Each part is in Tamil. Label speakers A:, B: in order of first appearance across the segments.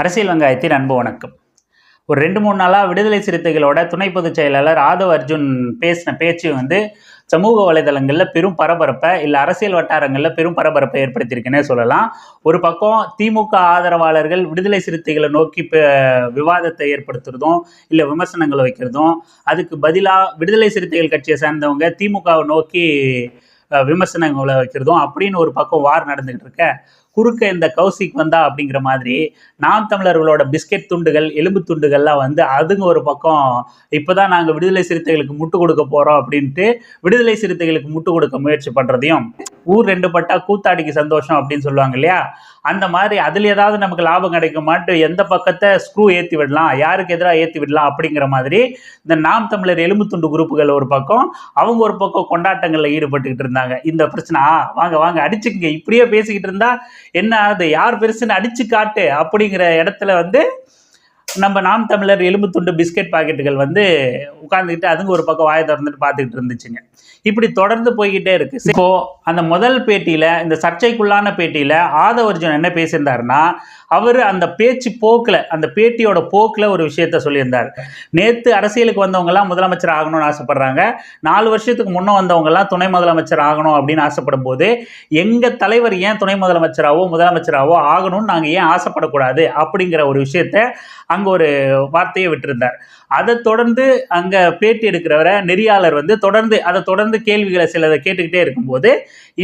A: அரசியல் வெங்காயத்தின் அன்பு வணக்கம். ஒரு ரெண்டு மூணு நாளாக விடுதலை சிறுத்தைகளோட துணை பொதுச் செயலாளர் ஆதவ் அர்ஜுன் பேசின பேச்சு வந்து சமூக வலைதளங்களில் பெரும் பரபரப்பை இல்லை அரசியல் வட்டாரங்களில் பெரும் பரபரப்பை ஏற்படுத்தியிருக்குன்னே சொல்லலாம். ஒரு பக்கம் திமுக ஆதரவாளர்கள் விடுதலை சிறுத்தைகளை நோக்கி விவாதத்தை ஏற்படுத்துறதும் இல்லை விமர்சனங்களை வைக்கிறதும் அதுக்கு பதிலாக விடுதலை சிறுத்தைகள் கட்சியை சேர்ந்தவங்க திமுகவை நோக்கி விமர்சனங்களை வைக்கிறதும் அப்படின்னு ஒரு பக்கம் வார் நடந்துகிட்டு இருக்க குறுக்க இந்த கௌசிக் வந்தா அப்படிங்கிற மாதிரி நாம் தமிழர்களோட பிஸ்கெட் துண்டுகள் எலும்பு துண்டுகள்லாம் வந்து அதுங்க ஒரு பக்கம் இப்போதான் நாங்கள் விடுதலை சிறுத்தைகளுக்கு முட்டு கொடுக்க போகிறோம் அப்படின்ட்டு விடுதலை சிறுத்தைகளுக்கு முட்டு கொடுக்க முயற்சி பண்ணுறதையும் ஊர் ரெண்டு பட்டா கூத்தாடிக்கு சந்தோஷம் அப்படின்னு சொல்லுவாங்க இல்லையா? அந்த மாதிரி அதில் ஏதாவது நமக்கு லாபம் கிடைக்குமாட்டு எந்த பக்கத்தை ஸ்க்ரூ ஏற்றி விடலாம் யாருக்கு எதிராக ஏற்றி விடலாம் அப்படிங்கிற மாதிரி இந்த நாம் தமிழர் எலும்பு துண்டு குரூப்புகள் ஒரு பக்கம் அவங்க ஒரு பக்கம் கொண்டாட்டங்களில் ஈடுபட்டுக்கிட்டு இருந்தாங்க. இந்த பிரச்சனை வாங்க வாங்க அடிச்சுக்கங்க. இப்படியே பேசிக்கிட்டு இருந்தா என்ன ஆகுது? யார் பெருசுன்னு அடிச்சு காட்டு அப்படிங்கிற இடத்துல வந்து நம்ம நாம் தமிழர் எலும்பு துண்டு பிஸ்கெட் பாக்கெட்டுகள் வந்து உட்காந்துக்கிட்டு அதுங்க ஒரு பக்கம் வாயை திறந்துட்டு பார்த்துக்கிட்டு இருந்துச்சுங்க. இப்படி தொடர்ந்து போய்கிட்டே இருக்கு. இப்போ அந்த முதல் பேட்டியில இந்த சர்ச்சைக்குள்ளான பேட்டியில ஆதவர்ஜுன் என்ன பேசியிருந்தாருன்னா அவர் அந்த பேச்சு போக்கில் அந்த பேட்டியோட போக்கில் ஒரு விஷயத்த சொல்லியிருந்தார். நேற்று அரசியலுக்கு வந்தவங்கலாம் முதலமைச்சர் ஆகணும்னு ஆசைப்படுறாங்க. நாலு வருஷத்துக்கு முன்னே வந்தவங்கலாம் துணை முதலமைச்சர் ஆகணும் அப்படின்னு ஆசைப்படும் போது எங்கள் தலைவர் ஏன் துணை முதலமைச்சராகவோ முதலமைச்சராகவோ ஆகணும்னு நாங்கள் ஏன் ஆசைப்படக்கூடாது அப்படிங்கிற ஒரு விஷயத்த அங்கே ஒரு வார்த்தையை விட்டுருந்தார். அதை தொடர்ந்து அங்கே பேட்டி எடுக்கிறவரை நெறியாளர் வந்து தொடர்ந்து அதை தொடர்ந்து கேள்விகளை சிலதை கேட்டுக்கிட்டே இருக்கும்போது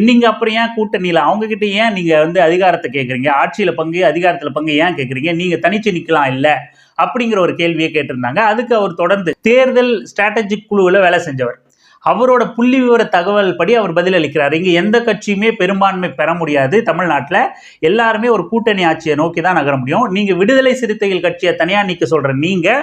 A: நீங்கள் அப்புறம் ஏன் கூட்டணியில் அவங்கக்கிட்ட ஏன் நீங்கள் வந்து அதிகாரத்தை கேட்குறீங்க ஆட்சியில் பங்கு அதிகாரத்தில் பங்கு ஏன் கேட்குறீங்க நீங்கள் தனிச்சு நிற்கலாம் இல்லை? அப்படிங்கிற ஒரு கேள்வியை கேட்டிருந்தாங்க. அதுக்கு அவர் தொடர்ந்து தேர்தல் ஸ்ட்ராட்டஜிக் குழுவில் வேலை செஞ்சவர். அவரோட புள்ளி விவர தகவல் படி அவர் பதிலளிக்கிறார். இங்கே எந்த கட்சியுமே பெரும்பான்மை பெற முடியாது. தமிழ்நாட்டில் எல்லாருமே ஒரு கூட்டணி ஆட்சியை நோக்கி தான் நகர முடியும். நீங்கள் விடுதலை சிறுத்தைகள் கட்சியை தனியாக நிற்க சொல்கிற நீங்கள்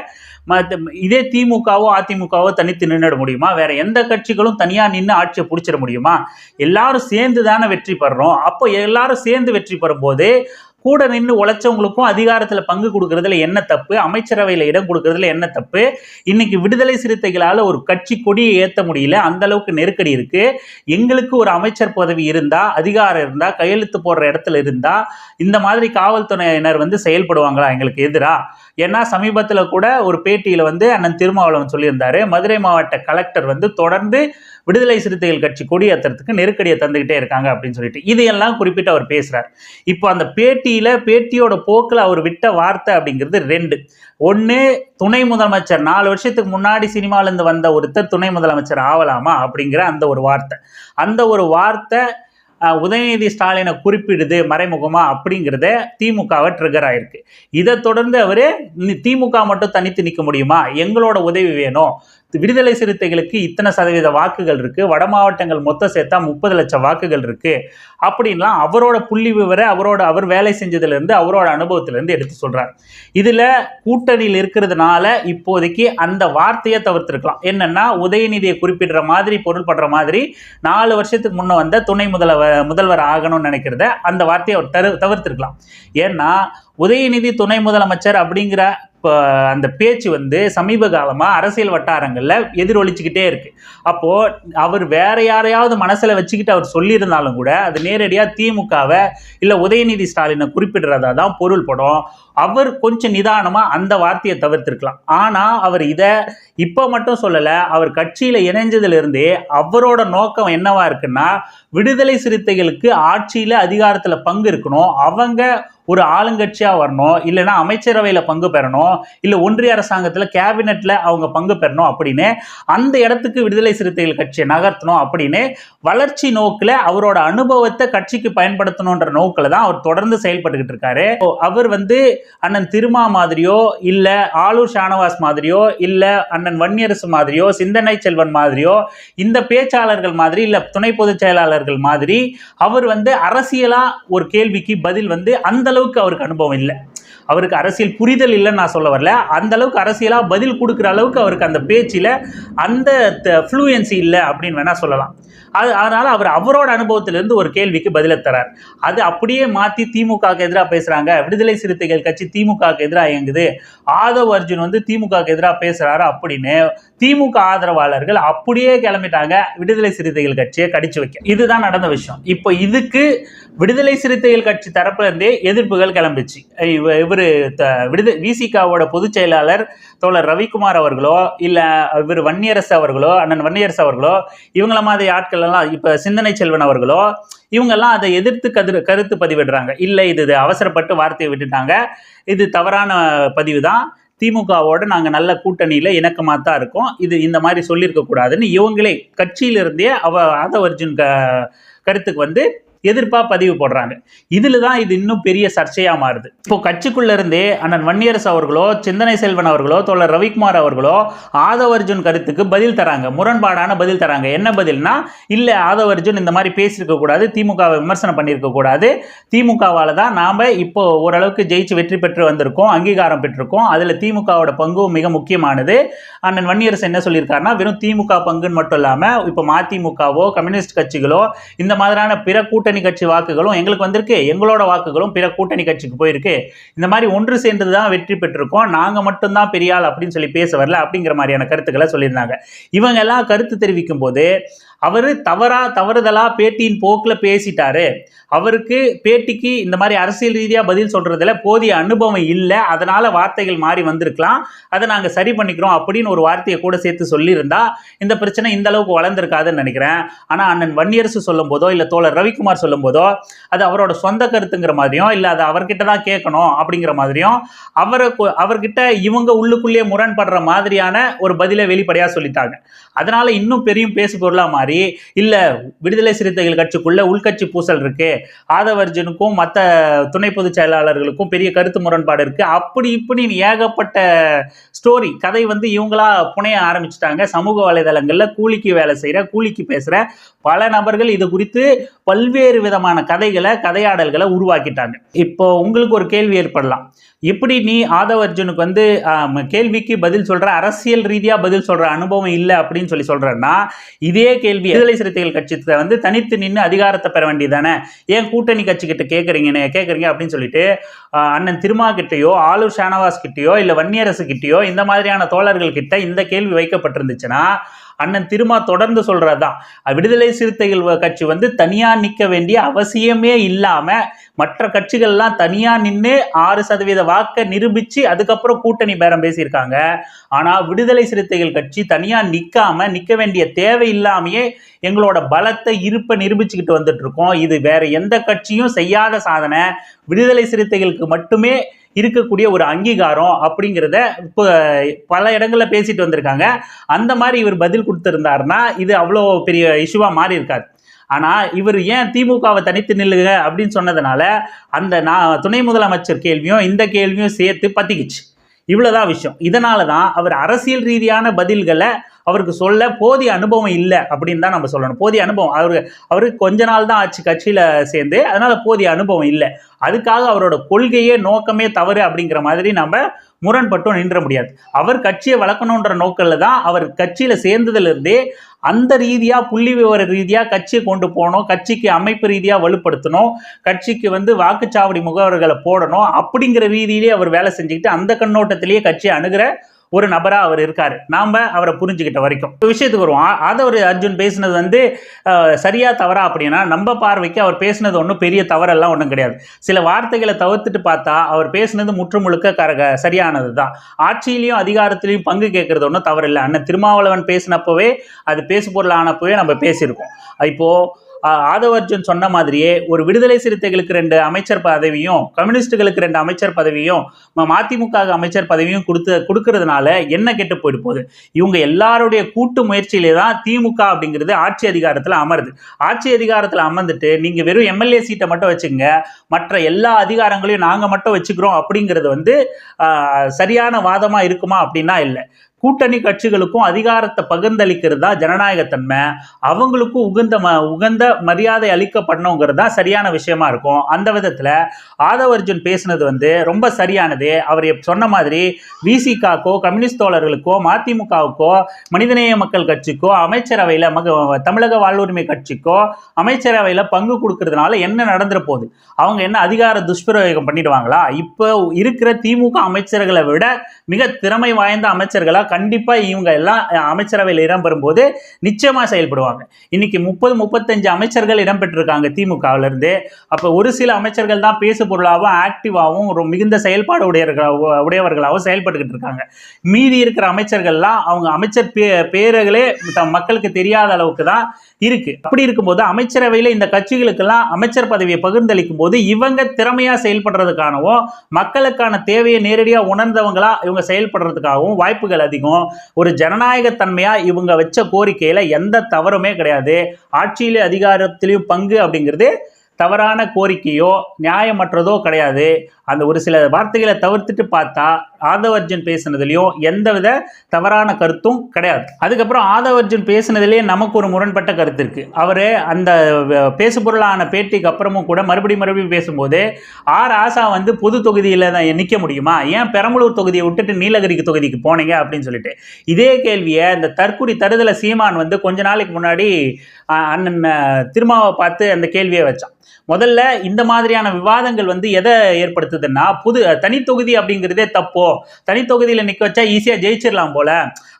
A: இதே திமுகவோ அதிமுகவோ தனித்து நின்றுட முடியுமா? வேற எந்த கட்சிகளும் தனியாக நின்று ஆட்சியை பிடிச்சிட முடியுமா? எல்லாரும் சேர்ந்து தானே வெற்றி பெறுறோம். அப்போ எல்லாரும் சேர்ந்து வெற்றி பெறும்போது கூட நின்று உழைச்சவங்களுக்கும் அதிகாரத்தில் பங்கு கொடுக்கறதுல என்ன தப்பு? அமைச்சரவையில் இடம் கொடுக்கறதுல என்ன தப்பு? இன்னைக்கு விடுதலை சிறுத்தைகளால் ஒரு கட்சி கொடியை ஏற்ற முடியல. அந்த அளவுக்கு நெருக்கடி இருக்கு. எங்களுக்கு ஒரு அமைச்சர் பதவி இருந்தா அதிகாரம் இருந்தா கையெழுத்து போடுற இடத்துல இருந்தா இந்த மாதிரி காவல்துறையினர் வந்து செயல்படுவாங்களா? எங்களுக்கு எதிரா? ஏன்னா சமீபத்தில் கூட ஒரு பேட்டியில் வந்து அண்ணன் திருமாவளவன் சொல்லியிருந்தாரு. மதுரை மாவட்ட கலெக்டர் வந்து தொடர்ந்து விடுதலை சிறுத்தைகள் கட்சி கொடியேற்றத்துக்கு நெருக்கடியை தந்துக்கிட்டே இருக்காங்க அப்படின்னு சொல்லிட்டு. இதையெல்லாம் குறிப்பிட்டு அவர் பேசுறார். இப்போ அந்த பேட்டி பேட்டியில் பேட்டியோட போக்கில் அவர் விட்ட வார்த்தை அப்படிங்கிறது ரெண்டு. ஒன்று துணை முதலமைச்சர். நாலு வருஷத்துக்கு முன்னாடி சினிமாலேருந்து வந்த ஒருத்தர் துணை முதலமைச்சர் ஆகலாமா அப்படிங்கிற அந்த ஒரு வார்த்தை. அந்த ஒரு வார்த்தை உதயநிதி ஸ்டாலினை குறிப்பிடுது மறைமுகமா அப்படிங்கிறத திமுகவை ட்ரிகர் ஆயிருக்கு. இதை தொடர்ந்து அவர் திமுக மட்டும் தனித்து நிற்க முடியுமா? எங்களோட உதவி வேணும். விடுதலை சிறுத்தைகளுக்கு இத்தனை சதவீத வாக்குகள் இருக்குது வட மாவட்டங்கள் மொத்தம் சேர்த்தா முப்பது லட்சம் வாக்குகள் இருக்குது அப்படின்லாம் அவரோட புள்ளி விவர அவரோட அவர் வேலை செஞ்சதுலேருந்து அவரோட அனுபவத்திலேருந்து எடுத்து சொல்கிறார் இதில் கூட்டணியில் இருக்கிறதுனால இப்போதைக்கு அந்த வார்த்தையை தவிர்த்திருக்கலாம். என்னென்னா உதயநிதியை குறிப்பிடுற மாதிரி பொருள்படுற மாதிரி நாலு வருஷத்துக்கு முன்னே வந்த துணை முதல்வர் முதல்வர் ஆகணும்னு நினைக்கிறத அந்த வார்த்தையை அவர் தரு தவிர்த்திருக்கலாம். ஏன்னா உதயநிதி துணை முதலமைச்சர் அப்படிங்கிற இப்போ அந்த பேச்சு வந்து சமீப காலமாக அரசியல் வட்டாரங்களில் எதிரொலிச்சுக்கிட்டே இருக்கு. அப்போது அவர் வேற யாரையாவது மனசில் வச்சுக்கிட்டு அவர் சொல்லியிருந்தாலும் கூட அது நேரடியாக திமுகவை இல்லை உதயநிதி ஸ்டாலினை குறிப்பிடுறதா தான் பொருள்படும் அவர் கொஞ்சம் நிதானமாக அந்த வார்த்தையை தவிர்த்திருக்கலாம். ஆனால் அவர் இதை இப்போ மட்டும் சொல்லலை அவர் கட்சியில் இணைஞ்சதுலேருந்தே அவரோட நோக்கம் என்னவா இருக்குன்னா விடுதலை சிறுத்தைகளுக்கு ஆட்சியில் அதிகாரத்தில் பங்கு இருக்கணும். அவங்க ஒரு ஆளுங்கட்சியாக வரணும் இல்லைன்னா அமைச்சரவையில் பங்கு பெறணும் இல்லை ஒன்றிய அரசாங்கத்தில் கேபினெட்டில் அவங்க பங்கு பெறணும் அப்படின்னு அந்த இடத்துக்கு விடுதலை சிறுத்தைகள் கட்சியை நகர்த்தணும் அப்படின்னு வளர்ச்சி நோக்கில் அவரோட அனுபவத்தை கட்சிக்கு பயன்படுத்தணுன்ற நோக்கில் தான் அவர் தொடர்ந்து செயல்பட்டுக்கிட்டு இருக்காரு. அவர் வந்து அண்ணன் திருமா மாதிரியோ இல்லை ஆளூர் ஷானவாஸ் மாதிரியோ இல்லை அண்ணன் வன்னியரசு மாதிரியோ சிந்தனை செல்வன் மாதிரியோ இந்த பேச்சாளர்கள் மாதிரி இல்லை துணை பொதுச் செயலாளர்கள் மாதிரி அவர் வந்து அரசியலா ஒரு கேள்விக்கு பதில் வந்து அந்த அளவுக்கு அவருக்கு அனுபவம் இல்லை. அவருக்கு அரசியல் புரிதல் இல்லைன்னு நான் சொல்ல வரல. அந்த அளவுக்கு அரசியலாக பதில் கொடுக்குற அளவுக்கு அவருக்கு அந்த பேச்சில் அந்த ஃப்ளூயன்சி இல்லை அப்படின்னு வேணா சொல்லலாம். அது அதனால் அவர் அவரோட அனுபவத்திலிருந்து ஒரு கேள்விக்கு பதிலை தரார். அது அப்படியே மாற்றி திமுகவுக்கு எதிராக பேசுகிறாங்க விடுதலை சிறுத்தைகள் கட்சி திமுகவுக்கு எதிராக இயங்குது. ஆதவ் அர்ஜுன் வந்து திமுகவுக்கு எதிராக பேசுகிறாரு அப்படின்னு திமுக ஆதரவாளர்கள் அப்படியே கிளம்பிட்டாங்க. விடுதலை சிறுத்தைகள் கட்சியை கடிச்சு வைக்க. இதுதான் நடந்த விஷயம். இப்போ இதுக்கு விடுதலை சிறுத்தைகள் கட்சி தரப்புலேருந்தே எதிர்ப்புகள் கிளம்பிச்சு. இவர் இவரு த- விடுத விசிகாவோட பொதுச் செயலாளர் தோழர் ரவிக்குமார் அவர்களோ இல்லை இவர் வன்னியரசு அவர்களோ அண்ணன் வன்னியரசு அவர்களோ இவங்கள மாதிரி ஆட்கள் எல்லாம் இப்ப சிந்தனை செல்வன் அவர்களோ இவங்கெல்லாம் அதை எதிர்த்து கதிர் கருத்து பதிவிடுறாங்க. இல்லை இது இது அவசரப்பட்டு வார்த்தையை விட்டுட்டாங்க. இது தவறான பதிவு தான் திமுகவோட நாங்கள் நல்ல கூட்டணியில் இணக்கமாக தான் இருக்கோம். இது இந்த மாதிரி சொல்லியிருக்க கூடாதுன்னு இவங்களே கட்சியிலிருந்தே அவ ஆதவர்ஜுன் க கருத்துக்கு வந்து எதிர்ப்பாக பதிவு போடுறாங்க. இதில் தான் இது இன்னும் பெரிய சர்ச்சையாக மாறுது. இப்போ கட்சிக்குள்ள இருந்தே அண்ணன் வன்னியரசு அவர்களோ சிந்தனை செல்வன் அவர்களோ தோழர் ரவிக்குமார் அவர்களோ ஆதவர்ஜுன் கருத்துக்கு பதில் தராங்க. முரண்பாடான பதில் தராங்க. என்ன பதில்னா இல்லை ஆதவர்ஜுன் இந்த மாதிரி பேசியிருக்க கூடாது திமுகவை விமர்சனம் பண்ணியிருக்க கூடாது. திமுகவால் தான் நாம் இப்போ ஓரளவுக்கு ஜெயிச்சு வெற்றி பெற்று வந்திருக்கோம் அங்கீகாரம் பெற்றிருக்கோம். அதில் திமுகவோட பங்கும் மிக முக்கியமானது. அண்ணன் வன்னியரசு என்ன சொல்லியிருக்காருன்னா வெறும் திமுக பங்குன்னு மட்டும் இல்லாமல் இப்போ மதிமுகவோ கம்யூனிஸ்ட் கட்சிகளோ இந்த மாதிரியான பிற கூட்ட கூட்டணி கட்சி வாக்குகளும் எங்களுக்கு வந்திருக்கு. எங்களோட வாக்குகளும் பிற கூட்டணி கட்சிக்கு போயிருக்கு. இந்த மாதிரி ஒன்று சேர்ந்து தான் வெற்றி பெற்றிருக்கோம். நாங்கள் மட்டும்தான் பெரியாள் அப்படின்னு சொல்லி பேச வரல அப்படிங்கிற மாதிரியான கருத்துக்களை சொல்லியிருந்தாங்க. இவங்க எல்லாம் கருத்து தெரிவிக்கும் போது அவர் தவறா தவறுதலா பேட்டியின் போக்கில் பேசிட்டாரு. அவருக்கு பேட்டிக்கு இந்த மாதிரி அரசியல் ரீதியாக பதில் சொல்றதுல போதிய அனுபவம் இல்லை. அதனால வார்த்தைகள் மாறி வந்திருக்கலாம். அதை நாங்கள் சரி பண்ணிக்கிறோம் அப்படின்னு ஒரு வார்த்தையை கூட சேர்த்து சொல்லியிருந்தா இந்த பிரச்சனை இந்த அளவுக்கு வளர்ந்துருக்காதுன்னு நினைக்கிறேன். ஆனால் அண்ணன் வன்னியரசு சொல்லும் போதோ இல்லை தோழர் ரவிக்குமார் சொல்லும் போதோ அது அவரோட சொந்த கருத்துங்கிற மாதிரியும் இல்லை அது அவர்கிட்ட தான் கேட்கணும் அப்படிங்கிற மாதிரியும் அவரை அவர்கிட்ட இவங்க உள்ளுக்குள்ளேயே முரண்படுற மாதிரியான ஒரு பதிலை வெளிப்படையாக சொல்லிட்டாங்க. அதனால இன்னும் பெரிய பேசு பொருளாக மாறி இல்லை விடுதலை சிறுத்தைகள் கட்சிக்குள்ள உள்கட்சி பூசல் இருக்குது ஆதவர்ஜனுக்கும் மற்ற துணை பொதுச் செயலாளர்களுக்கும் பெரிய கருத்து முரண்பாடு இருக்கு. அப்படி இப்படின்னு ஏகப்பட்ட ஸ்டோரி கதை வந்து இவங்களா புனைய ஆரம்பிச்சிட்டாங்க. சமூக வலைதளங்களில் கூலிக்கு வேலை செய்யற கூலிக்கு பேசுற பல நபர்கள் இது குறித்து பல்வேறு விதமான கதைகளை கதையாடல்களை உருவாக்கிட்டாங்க. இப்போ உங்களுக்கு ஒரு கேள்வி ஏற்படலாம். எப்படி நீ ஆதவர்ஜுனுக்கு வந்து கேள்விக்கு பதில் சொல்ற அரசியல் ரீதியாக பதில் சொல்ற அனுபவம் இல்லை அப்படின்னு சொல்லி சொல்றேன்னா இதே கேள்வி விடுதலை சிறுத்தைகள் கட்சி வந்து தனித்து நின்று அதிகாரத்தை பெற வேண்டியதானே ஏன் கூட்டணி கட்சிக்கிட்ட கேட்குறீங்கன்னு கேட்குறீங்க அப்படின்னு சொல்லிட்டு அண்ணன் திருமா கிட்டேயோ ஆளூர் ஷானவாஸ் கிட்டயோ இல்லை வன்னியரசு கிட்டயோ இந்த மாதிரியான தோழர்கள் கிட்ட இந்த கேள்வி வைக்கப்பட்டிருந்துச்சுன்னா அண்ணன் திருமா தொடர்ந்து சொல்றதுதான். விடுதலை சிறுத்தைகள் வ- கட்சி வந்து தனியா நிற்க வேண்டிய அவசியமே இல்லாம மற்ற கட்சிகள்லாம் தனியா நின்று ஆறு சதவீத வாக்கை நிரூபிச்சு அதுக்கப்புறம் கூட்டணி பேரம் பேசியிருக்காங்க. ஆனா விடுதலை சிறுத்தைகள் கட்சி தனியா நிக்காம நிக்க வேண்டிய தேவை இல்லாமையே எங்களோட பலத்தை இருப்பை நிரூபிச்சுக்கிட்டு வந்துட்டு இருக்கோம். இது வேற எந்த கட்சியும் செய்யாத சாதனை. விடுதலை சிறுத்தைகளுக்கு மட்டுமே இருக்கக்கூடிய ஒரு அங்கீகாரம் அப்படிங்கிறத இப்போ பல இடங்களில் பேசிட்டு வந்திருக்காங்க. அந்த மாதிரி இவர் பதில் கொடுத்துருந்தாருன்னா இது அவ்வளோ பெரிய இஷ்யூவாக மாறி இருக்காது ஆனால் இவர் ஏன் திமுகவை தனித்து நில்லுங்க அப்படின்னு சொன்னதுனால அந்த நான் துணை முதலமைச்சர் கேள்வியும் இந்த கேள்வியும் சேர்த்து பத்திக்கிச்சு. இவ்வளோதான் விஷயம். இதனால தான் அவர் அரசியல் ரீதியான பதில்களை அவருக்கு சொல்ல போதிய அனுபவம் இல்லை அப்படின்னு தான் நம்ம சொல்லணும். போதிய அனுபவம். அவரு அவருக்கு கொஞ்ச நாள் தான் ஆச்சு கட்சியில் சேர்ந்து. அதனால போதிய அனுபவம் இல்லை. அதுக்காக அவரோட கொள்கையே நோக்கமே தவறு அப்படிங்கிற மாதிரி நம்ம முரண்பட்டும் நின்ற முடியாது. அவர் கட்சியை வளர்க்கணுன்ற நோக்கில் தான் அவர் கட்சியில் சேர்ந்ததுலேருந்தே அந்த ரீதியாக புள்ளி விவர ரீதியாக கட்சியை கொண்டு போகணும் கட்சிக்கு அமைப்பு ரீதியாக வலுப்படுத்தணும் கட்சிக்கு வந்து வாக்குச்சாவடி முகவர்களை போடணும் அப்படிங்கிற ரீதியிலே அவர் வேலை செஞ்சுக்கிட்டு அந்த கண்ணோட்டத்திலேயே கட்சியை அணுகிற ஒரு நபரா அவர் இருக்காரு. நாம அவரை புரிஞ்சுக்கிட்ட வரைக்கும். இப்போ விஷயத்துக்கு வருவோம். ஆதவர் அர்ஜுன் பேசினது வந்து சரியாக சரியா தவறா அப்படின்னா நம்ம பார்வைக்கு அவர் பேசினது ஒன்றும் பெரிய தவறெல்லாம் ஒன்றும் கிடையாது. சில வார்த்தைகளை தவிர்த்துட்டு பார்த்தா அவர் பேசினது முற்று முழுக்க கரக சரியானது தான் ஆட்சியிலையும் அதிகாரத்திலையும் பங்கு கேட்கறது ஒன்றும் தவறில்லை. அண்ணன் திருமாவளவன் பேசினப்பவே அது பேசு பொருள் ஆனப்பவே நம்ம பேசியிருக்கோம். இப்போது ஆதவர்ஜுன் சொன்ன மாதிரியே ஒரு விடுதலை சிறுத்தைகளுக்கு ரெண்டு அமைச்சர் பதவியும் கம்யூனிஸ்டுகளுக்கு ரெண்டு அமைச்சர் பதவியும் ம- மதிமுக அமைச்சர் பதவியும் கொடுத்து கொடுக்கறதுனால என்ன கெட்டு போயிட்டு போகுது? இவங்க எல்லாருடைய கூட்டு முயற்சியிலே தான் திமுக அப்படிங்கிறது ஆட்சி அதிகாரத்தில் அமருது. ஆட்சி அதிகாரத்தில் அமர்ந்துட்டு நீங்கள் வெறும் எம்எல்ஏ சீட்டை மட்டும் வச்சுங்க மற்ற எல்லா அதிகாரங்களையும் நாங்கள் மட்டும் வச்சுக்கிறோம் அப்படிங்கிறது வந்து சரியான வாதமாக இருக்குமா அப்படின்னா இல்லை. கூட்டணி கட்சிகளுக்கும் அதிகாரத்தை பகிர்ந்தளிக்கிறது தான் ஜனநாயகத்தன்மை? அவங்களுக்கும் உகந்த ம உகந்த மரியாதை அளிக்கப்படணுங்கிறது தான் சரியான விஷயமா இருக்கும். அந்த விதத்தில் ஆதவர்ஜுன் பேசுனது வந்து ரொம்ப சரியானது. அவர் சொன்ன மாதிரி விசிகாக்கோ கம்யூனிஸ்ட் தோழர்களுக்கோ மதிமுகவுக்கோ மனிதநேய மக்கள் கட்சிக்கோ அமைச்சரவையில் மக தமிழக வாழ்வுரிமை கட்சிக்கோ அமைச்சரவையில் பங்கு கொடுக்கறதுனால என்ன நடந்துட போகுது? அவங்க என்ன அதிகார துஷ்பிரயோகம் பண்ணிடுவாங்களா? இப்போ இருக்கிற திமுக அமைச்சர்களை விட மிக திறமை வாய்ந்த அமைச்சர்களாக கண்டிப்பா இவங்க எல்லாம் அமைச்சரவையில் இடம்பெறும் போது நிச்சயமா செயல்படுவாங்க. இன்னைக்கு முப்பது முப்பத்தஞ்சு அமைச்சர்கள் இடம்பெற்றிருக்காங்க திமுகவுல இருந்து அப்ப ஒரு சில அமைச்சர்கள் தான் பேசு பொருளாகவும் ஆக்டிவாகவும் ஒரு மிகுந்த செயல்பாடு உடையவர்களாக உடையவர்களாகவும் செயல்பட்டுக்கிட்டு இருக்காங்க. மீதி இருக்கிற அமைச்சர்கள்லாம் அவங்க அமைச்சர் பே பேர்களே தம் மக்களுக்கு தெரியாத அளவுக்கு தான் இருக்கு. அப்படி இருக்கும்போது அமைச்சரவையில் இந்த கட்சிகளுக்கெல்லாம் அமைச்சர் பதவியை பகிர்ந்தளிக்கும் போது இவங்க திறமையா செயல்படுறதுக்கானவும் மக்களுக்கான தேவையை நேரடியாக உணர்ந்தவங்களா இவங்க செயல்படுறதுக்காகவும் வாய்ப்புகள் அதிகம். ஒரு ஜனநாயகத்தன்மையாக இவங்க வச்ச கோரிக்கையில் எந்த தவறுமே கிடையாது. ஆட்சியிலே அதிகாரத்திலையும் பங்கு அப்படிங்கிறது தவறான கோரிக்கையோ நியாயமற்றதோ கிடையாது. அந்த ஒரு சில வார்த்தைகளை தவிர்த்துட்டு பார்த்தா ஆதவர்ஜன் பேசுனதுலயும் எந்தவித தவறான கருத்தும் கிடையாது. அதுக்கப்புறம் ஆதவர்ஜன் பேசுனதுலேயே நமக்கு ஒரு முரண்பட்ட கருத்து இருக்கு. அவர் அந்த பேசுபொருளான பேட்டிக்கு அப்புறமும் கூட மறுபடியும் மறுபடியும் பேசும்போது ஆர் ஆசா வந்து பொது தொகுதியில் தான் நிற்க முடியுமா? ஏன் பெரம்பலூர் தொகுதியை விட்டுட்டு நீலகிரிக்கு தொகுதிக்கு போனீங்க? அப்படின்னு சொல்லிட்டு. இதே கேள்வியை இந்த தற்குறி தருதல சீமான் வந்து கொஞ்ச நாளைக்கு முன்னாடி அண்ணன் திருமாவை பார்த்து அந்த கேள்வியை வச்சான். முதல்ல இந்த மாதிரியான விவாதங்கள் வந்து எதை ஏற்படுத்துதுன்னா புது தனித்தொகுதி அப்படிங்கிறதே தப்போ? தனித்தொகுதியில் நிற்க வச்சா ஈஸியாக ஜெயிச்சிடலாம் போல.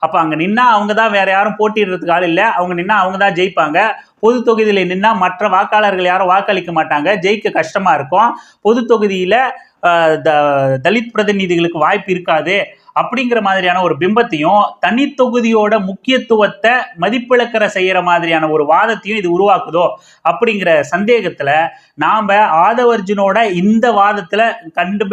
A: அப்போ அங்கே நின்னா அவங்க தான் வேற யாரும் போட்டிடுறதுக்கு ஆள் இல்லை. அவங்க நின்னா அவங்க தான் ஜெயிப்பாங்க. பொது தொகுதியில் நின்னா மற்ற வாக்காளர்கள் யாரும் வாக்களிக்க மாட்டாங்க. ஜெயிக்க கஷ்டமாக இருக்கும். பொது தொகுதியில் தலித் பிரதிநிதிகளுக்கு வாய்ப்பு இருக்காது. அப்படிங்கிற மாதிரியான ஒரு பிம்பத்தையும் தனித்தொகுதியோட முக்கியத்துவத்தை மதிப்பிழக்கிற செய்யற மாதிரியான ஒரு வாதத்தையும் இது உருவாக்குதோ அப்படிங்கிற சந்தேகத்துல நாம ஆதவர்ஜுனோட இந்த வாதத்துல கண்டு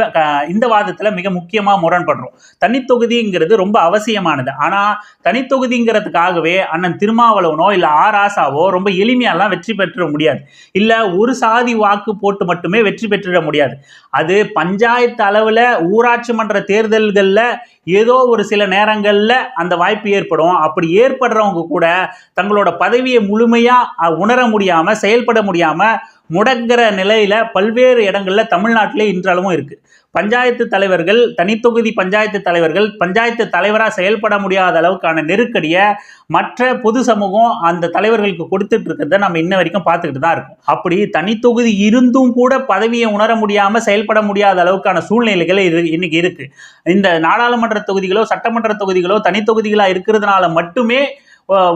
A: இந்த வாதத்துல மிக முக்கியமா முரண்படுறோம். தனித்தொகுதிங்கிறது ரொம்ப அவசியமானது. ஆனா தனித்தொகுதிங்கிறதுக்காகவே அண்ணன் திருமாவளவனோ இல்ல ஆர். ஆசாவோ ரொம்ப எளிமையாலாம் வெற்றி பெற்ற முடியாது. இல்ல ஒரு சாதி வாக்கு போட்டு மட்டுமே வெற்றி பெற்றிட முடியாது. அது பஞ்சாயத்து அளவுல ஊராட்சி மன்ற தேர்தல்கள்ல ஏதோ ஒரு சில நேரங்களில் அந்த வாய்ப்பு ஏற்படும். அப்படி ஏற்படுறவங்க கூட தங்களோட பதவியை முழுமையாக உணர முடியாமல் செயல்பட முடியாமல் முடங்குற நிலையில பல்வேறு இடங்கள்ல தமிழ்நாட்டிலே இன்றளவும் இருக்கு. பஞ்சாயத்து தலைவர்கள் தனித்தொகுதி பஞ்சாயத்து தலைவர்கள் பஞ்சாயத்து தலைவராக செயல்பட முடியாத அளவுக்கான நெருக்கடியை மற்ற பொது சமூகம் அந்த தலைவர்களுக்கு கொடுத்துட்டு இருக்கிறத நம்ம இன்ன வரைக்கும் பார்த்துக்கிட்டு தான் இருக்கோம். அப்படி தனித்தொகுதி இருந்தும் கூட பதவியை உணர முடியாம செயல்பட முடியாத அளவுக்கான சூழ்நிலைகள் இரு- இன்னைக்கு இருக்கு. இந்த நாடாளுமன்ற தொகுதிகளோ சட்டமன்ற தொகுதிகளோ தனித்தொகுதிகளாக இருக்கிறதுனால மட்டுமே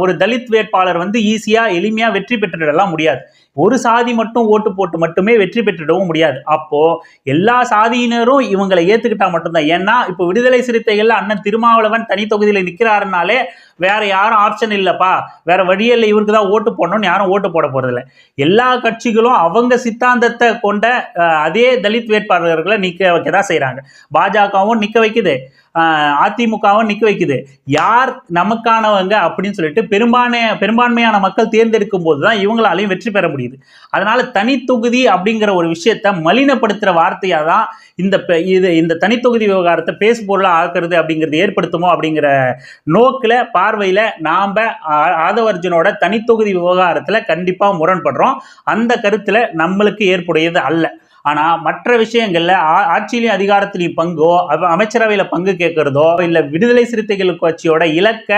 A: ஒரு தலித் வேட்பாளர் வந்து ஈஸியாக எளிமையாக வெற்றி பெற்றுடலாம் முடியாது. ஒரு சாதி மட்டும் ஓட்டு போட்டு மட்டுமே வெற்றி பெற்றுடவும் முடியாது. அப்போ எல்லா சாதியினரும் இவங்களை ஏத்துக்கிட்டா மட்டும்தான். ஏன்னா இப்போ விடுதலை சிறுத்தைகள்ல அண்ணன் திருமாவளவன் தனி தொகுதியில் நிற்கிறாருனாலே வேற யாரும் ஆப்ஷன் இல்லைப்பா. வேற வழியில் இவருக்கு தான் ஓட்டு போடணும்னு யாரும் ஓட்டு போட போறதில்ல. எல்லா கட்சிகளும் அவங்க சித்தாந்தத்தை கொண்ட அதே தலித் வேட்பாளர்களை நிற்க வைக்க தான் செய்கிறாங்க பாஜகவும் நிற்க வைக்குது. அதிமுகவும் நிக்க வைக்குது. யார் நமக்கானவங்க அப்படின்னு சொல்லிட்டு பெரும்பான்மை பெரும்பான்மையான மக்கள் தேர்ந்தெடுக்கும் போது தான் இவங்களாலையும் வெற்றி பெற முடியுது. அதனால தனித்தொகுதி அப்படிங்கிற ஒரு விஷயத்த மலினப்படுத்துற வார்த்தையா தான் இந்த பெ- இது இந்த தனித்தொகுதி விவகாரத்தை பேசு பொருளாக ஆக்குறது அப்படிங்கிறது ஏற்படுத்துமோ அப்படிங்கிற நோக்கில் பார்வையில் நாம் ஆதவர்ஜனோட தனித்தொகுதி விவகாரத்தில் கண்டிப்பாக முரண்படுறோம். அந்த கருத்தில் நம்மளுக்கு ஏற்புடையது அல்ல. ஆனால் மற்ற விஷயங்களில் ஆட்சியிலையும் அதிகாரத்திலையும் பங்கோ அமைச்சரவையில் பங்கு கேட்கறதோ இல்லை விடுதலை சிறுத்தைகள் கட்சியோட இலக்க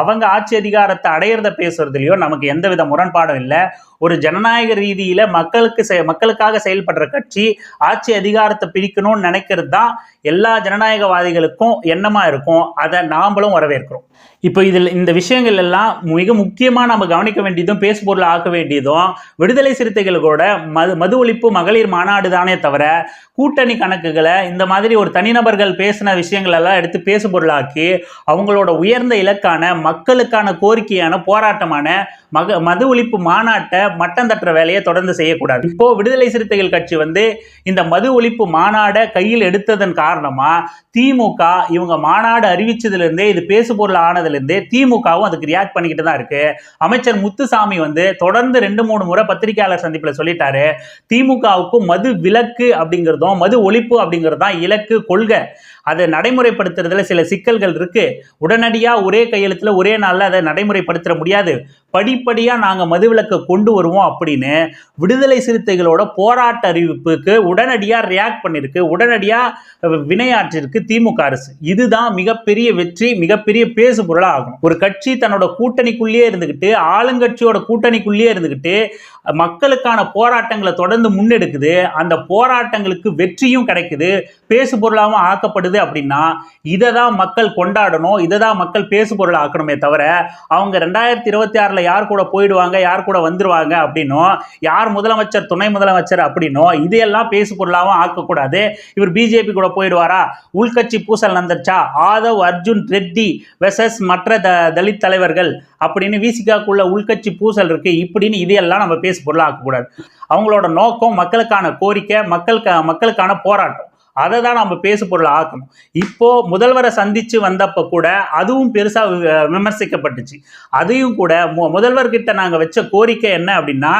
A: அவங்க ஆட்சி அதிகாரத்தை அடையிறத பேசுறதுலையோ நமக்கு எந்தவித முரண்பாடும் இல்லை. ஒரு ஜனநாயக ரீதியில மக்களுக்கு செ- மக்களுக்காக செயல்படுற கட்சி ஆட்சி அதிகாரத்தை பிரிக்கணும்னு நினைக்கிறது தான் எல்லா ஜனநாயகவாதிகளுக்கும் எண்ணமா இருக்கும். அதை நாம்பளும் வரவேற்கிறோம். இப்போ இதில் இந்த விஷயங்கள் எல்லாம் மிக முக்கியமாக நம்ம கவனிக்க வேண்டியதும் பேசுபொருள் ஆக்க வேண்டியதும் விடுதலை சிறுத்தைகளோட மது மது ஒழிப்பு மகளிர் மாநாடு தானே தவிர கூட்டணி கணக்குகளை இந்த மாதிரி ஒரு தனிநபர்கள் பேசின விஷயங்கள் எல்லாம் எடுத்து பேசுபொருளாக்கி அவங்களோட உயர்ந்த இலக்கான மக்களுக்கான கோரிக்கையான போராட்டமான மக மது ஒழிப்பு மாநாட்டை மட்டம் தட்டுற வேலையை தொடர்ந்து செய்யக்கூடாது. இப்போ விடுதலை சிறுத்தைகள் கட்சி வந்து இந்த மது ஒழிப்பு மாநாடை கையில் எடுத்ததன் காரணமா திமுக இவங்க மாநாடு அறிவிச்சதுலேருந்தே இது பேசுபொருள் ஆனதுலேருந்தே திமுகவும் அதுக்கு ரியாக்ட் பண்ணிக்கிட்டு தான் இருக்கு. அமைச்சர் முத்துசாமி வந்து தொடர்ந்து ரெண்டு மூணு முறை பத்திரிகையாளர் சந்திப்புல சொல்லிட்டாரு. திமுகவுக்கும் மது விலக்கு அப்படிங்கிறதும் மது ஒழிப்பு அப்படிங்கிறது தான் இலக்கு கொள்கை. அதை நடைமுறைப்படுத்துறதுல சில சிக்கல்கள் இருக்கு. உடனடியாக ஒரே கையெழுத்துல ஒரே நாளில் அதை நடைமுறைப்படுத்த முடியாது. படிப்படியாக நாங்கள் மதுவிலக்கை கொண்டு வருவோம் அப்படின்னு விடுதலை சிறுத்தைகளோட போராட்ட அறிவிப்புக்கு உடனடியாக ரியாக்ட் பண்ணியிருக்கு உடனடியாக வினையாற்றிருக்கு திமுக அரசு. இதுதான் மிகப்பெரிய வெற்றி மிகப்பெரிய பேசு பொருளாக ஆகும் ஒரு கட்சி தன்னோட கூட்டணிக்குள்ளேயே இருந்துக்கிட்டு ஆளுங்கட்சியோட கூட்டணிக்குள்ளேயே இருந்துக்கிட்டு மக்களுக்கான போராட்டங்களை தொடர்ந்து முன்னெடுக்குது. அந்த போராட்டங்களுக்கு வெற்றியும் கிடைக்குது. பேசு பொருளாகவும் ஆக்கப்படுது. அப்படின்னா இதை தான் மக்கள் கொண்டாடணும் இதை தான் மக்கள் பேசு பொருள் ஆக்கணுமே தவிர அவங்க ரெண்டாயிரத்தி இருபத்தி ஆறில் யார் கூட போயிடுவாங்க யார் கூட வந்துருவாங்க அப்படின்னும் யார் முதலமைச்சர் துணை முதலமைச்சர் அப்படின்னும் இதையெல்லாம் பேசு பொருளாகவும் ஆக்கக்கூடாது. இவர் பிஜேபி கூட போயிடுவாரா? உள்கட்சி பூசல் நடந்துருச்சா? ஆதவ் அர்ஜுன் ரெட்டி வெசஸ் மற்ற த தலித் தலைவர்கள் அப்படின்னு விசிகாக்குள்ள உள்கட்சி பூசல் இருக்கு இப்படின்னு இதையெல்லாம் நம்ம பேசு பொருளாக ஆக்கக்கூடாது அவங்களோட நோக்கம் மக்களுக்கான கோரிக்கை மக்களுக்கு மக்களுக்கான போராட்டம். அதை தான் நம்ம பேசு பொருள் ஆக்கணும். இப்போ முதல்வரை சந்திச்சு வந்தப்ப கூட அதுவும் பெருசாக வி- விமர்சிக்கப்பட்டுச்சு. அதையும் கூட மு- முதல்வர்கிட்ட நாங்கள் வச்ச கோரிக்கை என்ன அப்படின்னா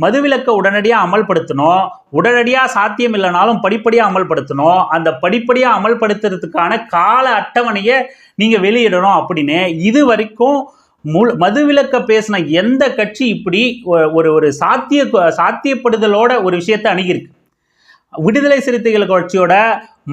A: மதுவிலக்கை உடனடியாக அமல்படுத்தணும். உடனடியாக சாத்தியம் இல்லைனாலும் படிப்படியாக அமல்படுத்தணும். அந்த படிப்படியாக அமல்படுத்துறதுக்கான கால அட்டவணையை நீங்கள் வெளியிடணும் அப்படின்னு. இது வரைக்கும் முழு மதுவிலக்க பேசின எந்த கட்சி இப்படி ஒ- ஒரு ஒரு சாத்திய சாத்தியப்படுதலோட ஒரு விஷயத்தை அணுகியிருக்கு. விடுதலை சிறுத்தைகள் கட்சியோட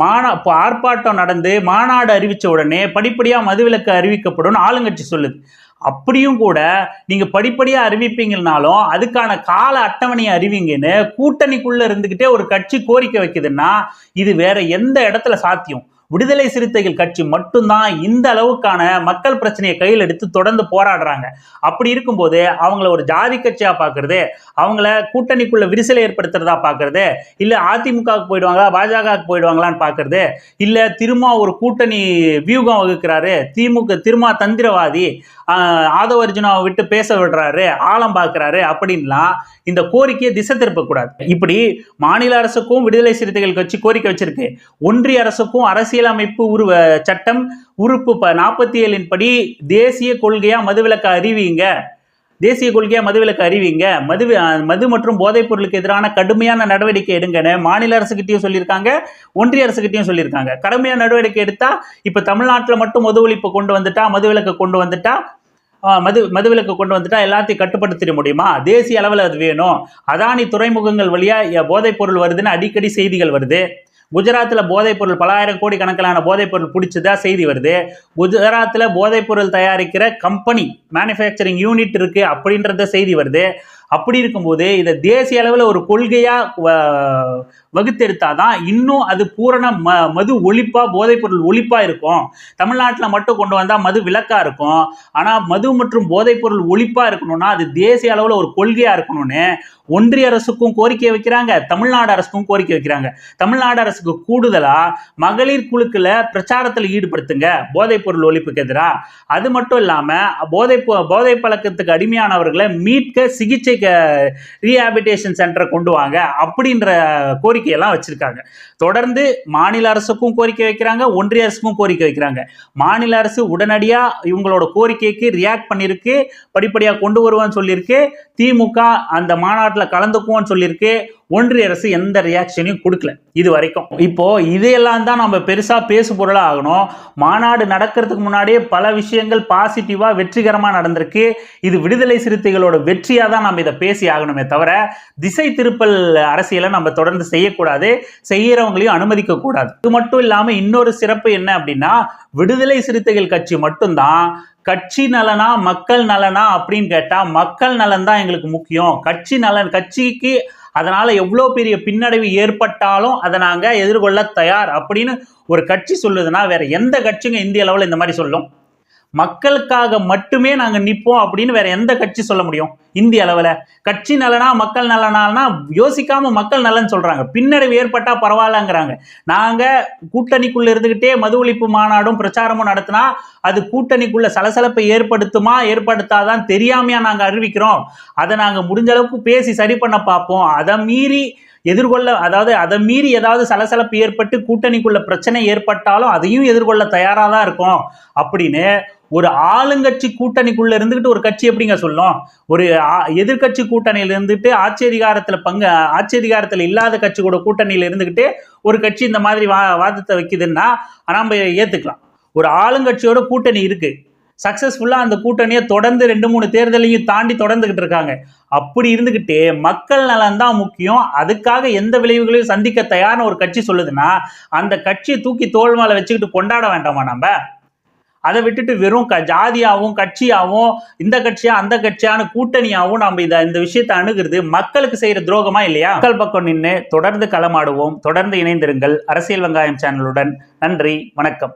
A: மாநா இப்போ ஆர்ப்பாட்டம் நடந்து மாநாடு அறிவித்த உடனே படிப்படியாக மதுவிலக்கு அறிவிக்கப்படும் ஆளுங்கட்சி சொல்லுது. அப்படியும் கூட நீங்கள் படிப்படியாக அறிவிப்பீங்கனாலும் அதுக்கான கால அட்டவணையை அறிவிங்கன்னு கூட்டணிக்குள்ளே இருந்துக்கிட்டே ஒரு கட்சி கோரிக்கை வைக்குதுன்னா இது வேற எந்த இடத்துல சாத்தியம்? விடுதலை சிறுத்தைகள் கட்சி மட்டும்தான் இந்த அளவுக்கான மக்கள் பிரச்சனையை கையில் எடுத்து தொடர்ந்து போராடுறாங்க. அப்படி இருக்கும்போது அவங்கள ஒரு ஜாதி கட்சியா பார்க்கறது அவங்கள கூட்டணிக்குள்ள விரிசலை ஏற்படுத்துறதா பார்க்கறது இல்ல அதிமுகவுக்கு போயிடுவாங்களா பாஜகவுக்கு போயிடுவாங்களான்னு பார்க்கறது இல்ல திரும்ப ஒரு கூட்டணி வியூகம் வகுக்கிறாரு திமுக திரும்ப தந்திரவாதி ஆஹ், ஆதவ அர்ஜுனாவை விட்டு பேச விடுறாரு ஆழம் பார்க்கறாரு அப்படின்லாம் இந்த கோரிக்கையை திசை திருப்பக்கூடாது. இப்படி மாநில அரசுக்கும் விடுதலை சிறுத்தைகள் கட்சி கோரிக்கை வச்சிருக்கு. ஒன்றிய அரசுக்கும் அரசியலமைப்பு உருவ சட்டம் உறுப்பு ப நாற்பத்தி ஏழின் படி தேசிய கொள்கையா மதுவிலக்கு அறிவிங்க. தேசிய கொள்கையா மதுவிலக்கு அறிவிங்க. மது மது மற்றும் போதைப் பொருளுக்கு எதிரான கடுமையான நடவடிக்கை எடுங்கன்னு மாநில அரசுகிட்டையும் சொல்லியிருக்காங்க ஒன்றிய அரசுகிட்டையும் சொல்லியிருக்காங்க. கடுமையான நடவடிக்கை எடுத்தால் இப்போ தமிழ்நாட்டில் மட்டும் மது ஒழிப்பு கொண்டு வந்துட்டா மதுவிலக்கு கொண்டு வந்துட்டா மது மதுவிலக்கு கொண்டு வந்துட்டா எல்லாத்தையும் கட்டுப்படுத்திட முடியுமா? தேசிய அளவில் அது வேணும். அதானி துறைமுகங்கள் வழியா போதைப் பொருள் வருதுன்னு அடிக்கடி செய்திகள் வருது. குஜராத்தில் போதைப்பொருள் பலாயிரம் கோடி கணக்கிலான போதைப்பொருள் பிடிச்சதா செய்தி வருது. குஜராத்தில் போதைப்பொருள் தயாரிக்கிற கம்பெனி மேனுஃபேக்சரிங் யூனிட் இருக்குது அப்படின்றத செய்தி வருது. அப்படி இருக்கும்போது இதை தேசிய அளவில் ஒரு கொள்கையாக வகுத்தெடுத்தாதான் இன்னும் அது பூரண ம மது ஒழிப்பாக போதைப்பொருள் ஒழிப்பாக இருக்கும். தமிழ்நாட்டில் மட்டும் கொண்டு வந்தால் மது விளக்காக இருக்கும். ஆனால் மது மற்றும் போதைப்பொருள் ஒழிப்பாக இருக்கணும்னா அது தேசிய அளவில் ஒரு கொள்கையாக இருக்கணும்னு ஒன்றிய அரசுக்கும் கோரிக்கை வைக்கிறாங்க. தமிழ்நாடு அரசுக்கும் கோரிக்கை வைக்கிறாங்க. தமிழ்நாடு அரசுக்கு கூடுதலாக மகளிர் குழுக்களை பிரச்சாரத்தில் ஈடுபடுத்துங்க. போதைப்பொருள் ஒழிப்புக்கு எதிராக அது மட்டும் இல்லாமல் போதை போதை பழக்கத்துக்கு அடிமையானவர்களை மீட்க சிகிச்சை ரீஹாபிட்டேஷன் சென்டரை கொண்டு வாங்க அப்படின்ற கோரிக்கையெல்லாம் வச்சிருக்காங்க. தொடர்ந்து மாநில அரசுக்கும் கோரிக்கை வைக்கிறாங்க ஒன்றிய அரசுக்கும் கோரிக்கை வைக்கிறாங்க. மாநில அரசு உடனடியாக இவங்களோட கோரிக்கைக்கு ரியாக்ட் பண்ணியிருக்கு படிப்படியாக கொண்டு வருவோம்னு சொல்லியிருக்கு. திமுக அந்த மாநாட்டில் கலந்துக்குவோம்னு சொல்லியிருக்கு. ஒன்றிய அரசு எந்த ரியாக்ஷனையும் கொடுக்கல இது வரைக்கும். இப்போ இதையெல்லாம் தான் நம்ம பெருசா பேசு பொருளாக ஆகணும். மாநாடு நடக்கிறதுக்கு முன்னாடியே பல விஷயங்கள் பாசிட்டிவா வெற்றிகரமா நடந்திருக்கு. இது விடுதலை சிறுத்தைகளோட வெற்றியா தான் நம்ம இதை பேசி ஆகணுமே தவிர திசை திருப்பல் அரசியலை நம்ம தொடர்ந்து செய்யக்கூடாது. செய்யறவங்களையும் அனுமதிக்க கூடாது. இது மட்டும் இல்லாம இன்னொரு சிறப்பு என்ன அப்படின்னா விடுதலை சிறுத்தைகள் கட்சி மட்டும்தான் கட்சி நலனா மக்கள் நலனா அப்படின்னு கேட்டா மக்கள் நலன் தான் எங்களுக்கு முக்கியம். கட்சி நலன் கட்சிக்கு அதனால எவ்வளோ பெரிய பின்னடைவு ஏற்பட்டாலும் அதை நாங்கள் எதிர்கொள்ள தயார் அப்படின்னு ஒரு கட்சி சொல்லுதுன்னா வேற எந்த கட்சிங்க இந்திய அளவில் இந்த மாதிரி சொல்லும்? மக்களுக்காக மட்டுமே நாங்க நிற்போம் அப்படின்னு வேற எந்த கட்சி சொல்ல முடியும்? இந்திய அளவில். கட்சி நலனா மக்கள் நலனானா யோசிக்காம மக்கள் நலன் சொல்றாங்க. பின்னடைவு ஏற்பட்டா பரவாயில்லங்கிறாங்க. நாங்க கூட்டணிக்குள்ள இருந்துகிட்டே மது ஒழிப்பு மாநாடும் பிரச்சாரமும் நடத்தினா அது கூட்டணிக்குள்ள சலசலப்பை ஏற்படுத்துமா ஏற்படுத்தாதான் தெரியாமையா நாங்க அறிவிக்கிறோம். அதை நாங்க முடிஞ்ச அளவுக்கு பேசி சரி பண்ண பார்ப்போம். அதை மீறி எதிர்கொள்ள அதாவது அதை மீறி ஏதாவது சலசலப்பு ஏற்பட்டு கூட்டணிக்குள்ள பிரச்சனை ஏற்பட்டாலும் அதையும் எதிர்கொள்ள தயாராக தான் இருக்கும். அப்படின்னு ஒரு ஆளுங்கட்சி கூட்டணிக்குள்ள இருந்துகிட்டு ஒரு கட்சி எப்படிங்க சொல்லும்? ஒரு ஆ- எதிர்க்கட்சி கூட்டணியில இருந்துட்டு ஆட்சி அதிகாரத்துல பங்கு ஆட்சி அதிகாரத்துல இல்லாத கட்சி கூட கூட்டணியில இருந்துகிட்டு ஒரு கட்சி இந்த மாதிரி வா வாதத்தை வைக்குதுன்னா நம்ம ஏத்துக்கலாம். ஒரு ஆளுங்கட்சியோட கூட்டணி இருக்கு. சக்சஸ்ஃபுல்லாக அந்த கூட்டணியை தொடர்ந்து ரெண்டு மூணு தேர்தலையும் தாண்டி தொடர்ந்துகிட்டு இருக்காங்க. அப்படி இருந்துக்கிட்டு மக்கள் நலன் தான் முக்கியம். அதுக்காக எந்த விளைவுகளையும் சந்திக்க தயார்னு ஒரு கட்சி சொல்லுதுன்னா அந்த கட்சியை தூக்கி தோள் மேலே வச்சுக்கிட்டு கொண்டாட வேண்டாமா நம்ம? அதை விட்டுட்டு வெறும் க ஜாதியாகவும் கட்சியாகவும் இந்த கட்சியா அந்த கட்சியான கூட்டணியாகவும் நம்ம இதை இந்த விஷயத்தை அணுகிறது மக்களுக்கு செய்கிற துரோகமா இல்லையா? மக்கள் பக்கம் நின்று தொடர்ந்து களமாடுவோம். தொடர்ந்து இணைந்திருங்கள். அரசியல் வெங்காயம் சேனலுடன். நன்றி. வணக்கம்.